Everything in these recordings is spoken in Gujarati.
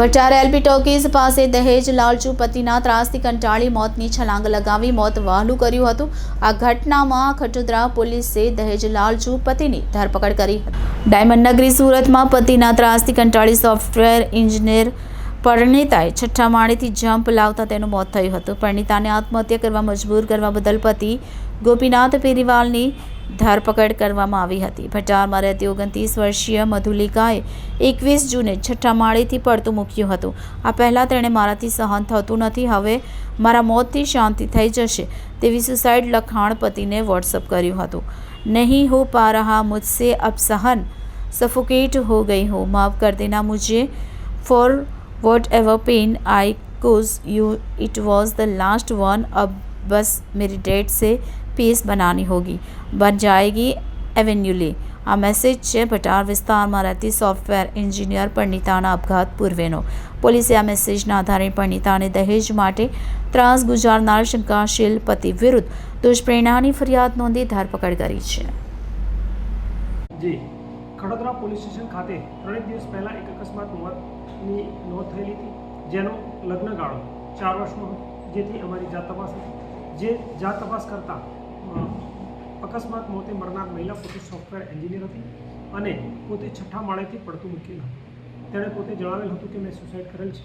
ભટાર એલપી ટોકીઝ પાસે દહેજ લાલચુ પતિના ત્રાસથી કંટાળી મોતની છલાંગ લગાવી મોત વહાલું કર્યું હતું. આ ઘટનામાં ખટોદરા પોલીસે દહેજ લાલચુ પતિની ધરપકડ કરી હતી. ડાયમંડ નગરી સુરતમાં પતિના ત્રાસથી કંટાળી સોફ્ટવેર ઇન્જિનિયર પરણિતાએ છઠ્ઠા માળેથી જમ્પ લાવતા તેનું મોત થયું હતું. પરણિતાને આત્મહત્યા કરવા મજબૂર કરવા બદલ પતિ ગોપીનાથ પેરીવાલની ધરપકડ કરવામાં આવી હતી. ભટારમાં રહેતી ઓગણત્રીસ વર્ષીય મધુલિકાએ એકવીસ જૂને છઠ્ઠા માળેથી પડતું મૂક્યું હતું. આ પહેલાં તેણે મારાથી સહન થતું નથી, હવે મારા મોતથી શાંતિ થઈ જશે તેવી સુસાઇડ લખાણ પતિને વોટ્સઅપ કર્યું હતું. નહીં હો પા રહા મુજસે અબ સહન સફોકેટ હો ગઈ હો, માફ કર દેના મુજે, for whatever pain I cause you it was the last one अब बस मेरी डेट से पीस बनानी होगी बन जाएगी एवेन्यूली આ મેસેજ છે ભટાર વિસ્તારમાં રહેતી સોફ્ટવેર એન્જિનિયર પરિણીતાના આપઘાત પૂર્વેનો પોલીસે આ મેસેજના આધારે પરિણીતાને દહેજ માટે ત્રાસ ગુજારનાર શંકાશીલ પતિ વિરુદ્ધ દુષ્પ્રેરણાની ફરિયાદ નોંધી ધરપકડ કરી છે જી ખડોદરા પોલીસ સ્ટેશન ખાતે ત્રણેક દિવસ પહેલાં એક અકસ્માત મોતની નોંધ થયેલી હતી, જેનો લગ્નગાળો ચાર વર્ષનો હતો, જેથી અમારી જાત તપાસ હતી. જે જાત તપાસ કરતાં અકસ્માત મોતે મરનાર મહિલા પોતે સોફ્ટવેર એન્જિનિયર હતી અને પોતે છઠ્ઠા માળેથી પડતું મૂકેલ હતું. તેણે પોતે જણાવેલ હતું કે મેં સુસાઇડ કરેલ છે,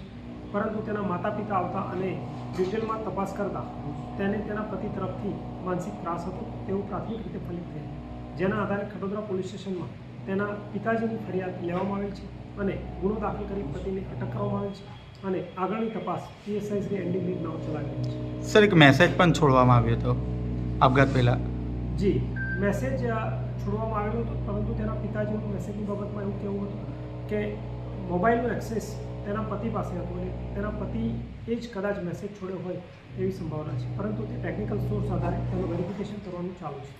પરંતુ તેના માતા પિતા આવતા અને ડિટેલમાં તપાસ કરતાં તેને તેના પતિ તરફથી માનસિક ત્રાસ હતો તેવું પ્રાથમિક રીતે ફલિત થયેલ જેના આધારે ખડોદરા પોલીસ સ્ટેશનમાં તેના પિતાજીની ફરિયાદ લેવામાં આવેલ છે અને ગુનો દાખલ કરી પતિને અટક કરવામાં આવેલ છે અને આગળની તપાસ પીએસઆઈ શ્રી એન્ડી મીર નામ ચલાવી છે. સર એક મેસેજ પણ છોડવામાં આવ્યો હતો. આપઘાત પહેલાં. જી મેસેજ છોડવામાં આવેલો હતો પરંતુ તેના પિતાજીનું મેસેજની બાબતમાં એવું કહેવું હતું કે મોબાઈલનો એક્સેસ તેના પતિ પાસે હતો અને તેના પતિ એ જ કદાચ મેસેજ છોડ્યો હોય એવી સંભાવના છે. પરંતુ તે ટેકનિકલ સોર્સ આધારે તેનું વેરિફિકેશન કરવાનું ચાલુ છે.